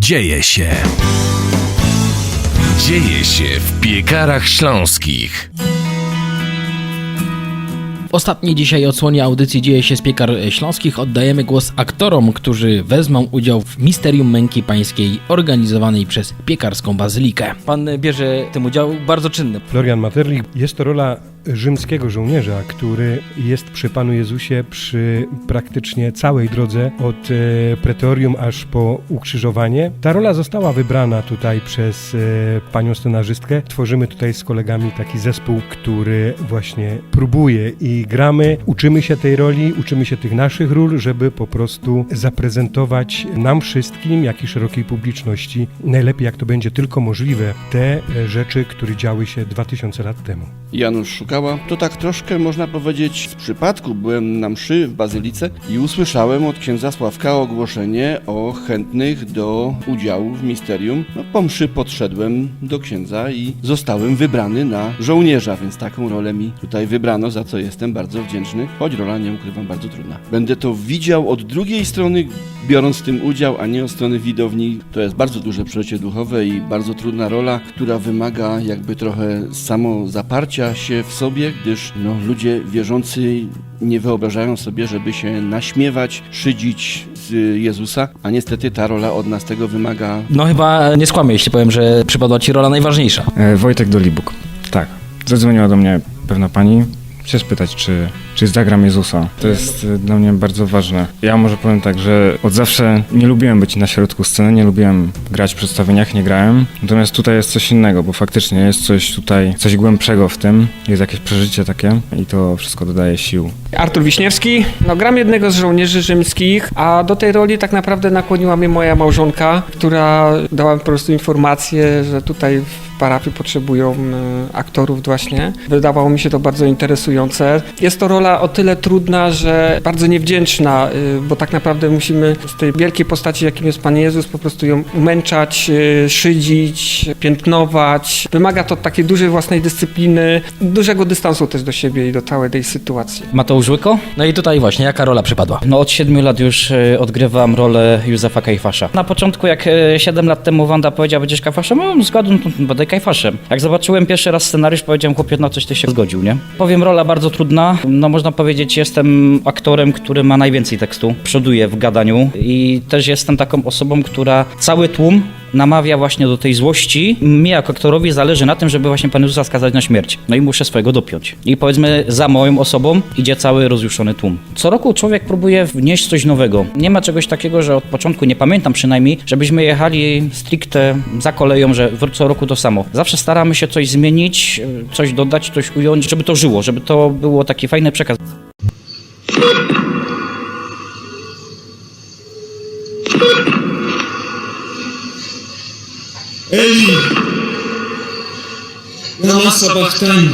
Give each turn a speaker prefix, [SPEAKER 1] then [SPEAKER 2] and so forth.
[SPEAKER 1] Dzieje się. Dzieje się w piekarach śląskich.
[SPEAKER 2] W ostatniej dzisiaj odsłonie audycji Dzieje się z piekar śląskich oddajemy głos aktorom, którzy wezmą udział w Misterium Męki Pańskiej organizowanej przez piekarską bazylikę. Pan bierze w tym udział bardzo czynny.
[SPEAKER 3] Florian Materlich jest to rola rzymskiego żołnierza, który jest przy Panu Jezusie przy praktycznie całej drodze od e, pretorium aż po ukrzyżowanie. Ta rola została wybrana tutaj przez e, panią scenarzystkę. Tworzymy tutaj z kolegami taki zespół, który właśnie próbuje i gramy, uczymy się tej roli, uczymy się tych naszych ról, żeby po prostu zaprezentować nam wszystkim, jak i szerokiej publiczności, najlepiej jak to będzie tylko możliwe, te rzeczy, które działy się 2000 lat temu.
[SPEAKER 4] Janusz To tak troszkę można powiedzieć z przypadku. Byłem na mszy w Bazylice i usłyszałem od księdza Sławka ogłoszenie o chętnych do udziału w misterium. No, po mszy podszedłem do księdza i zostałem wybrany na żołnierza, więc taką rolę mi tutaj wybrano, za co jestem bardzo wdzięczny, choć rola nie ukrywam bardzo trudna. Będę to widział od drugiej strony, biorąc w tym udział, a nie od strony widowni. To jest bardzo duże przeżycie duchowe i bardzo trudna rola, która wymaga jakby trochę samozaparcia się w sobie, gdyż no, ludzie wierzący nie wyobrażają sobie, żeby się naśmiewać, szydzić z Jezusa, a niestety ta rola od nas tego wymaga
[SPEAKER 2] No chyba nie skłamię, jeśli powiem, że przypadła Ci rola najważniejsza.
[SPEAKER 5] E, Wojtek Dolibuk. Tak. Zadzwoniła do mnie pewna pani. Chcę spytać, czy, czy zagram Jezusa. To jest e, dla mnie bardzo ważne. Ja może powiem tak, że od zawsze nie lubiłem być na środku sceny, nie lubiłem grać w przedstawieniach, nie grałem. Natomiast tutaj jest coś innego, bo faktycznie jest coś tutaj, coś głębszego w tym. Jest jakieś przeżycie takie i to wszystko dodaje sił.
[SPEAKER 6] Artur Wiśniewski. No, gram jednego z żołnierzy rzymskich, a do tej roli tak naprawdę nakłoniła mnie moja małżonka, która dała mi po prostu informację, że tutaj parafii potrzebują e, aktorów właśnie. Wydawało mi się to bardzo interesujące. Jest to rola o tyle trudna, że bardzo niewdzięczna, y, bo tak naprawdę musimy z tej wielkiej postaci, jakim jest Pan Jezus, po prostu ją umęczać, y, szydzić, piętnować. Wymaga to takiej dużej własnej dyscypliny, dużego dystansu też do siebie i do całej tej sytuacji.
[SPEAKER 2] Mateusz Łyko? No i tutaj właśnie, jaka rola przypadła?
[SPEAKER 7] No od siedmiu lat już e, odgrywam rolę Józefa Kajfasza. Na początku jak e, siedem lat temu Wanda powiedziała, będziesz Kajfaszem, no zgadłem, to będę Kajfaszem. Jak zobaczyłem pierwszy raz scenariusz, powiedziałem, chłopie, na coś ty się zgodził, nie? Powiem, rola bardzo trudna. No można powiedzieć, jestem aktorem, który ma najwięcej tekstu, przoduje w gadaniu i też jestem taką osobą, która cały tłum namawia właśnie do tej złości. Mnie jako aktorowi zależy na tym, żeby właśnie Pan Jezusa skazać na śmierć. No i muszę swojego dopiąć. I powiedzmy, za moją osobą idzie cały rozjuszony tłum. Co roku człowiek próbuje wnieść coś nowego. Nie ma czegoś takiego, że od początku, nie pamiętam przynajmniej, żebyśmy jechali stricte za koleją, że co roku to samo. Zawsze staramy się coś zmienić, coś dodać, coś ująć, żeby to żyło, żeby to było taki fajny przekaz.
[SPEAKER 8] Ey! Namaz sabahtan!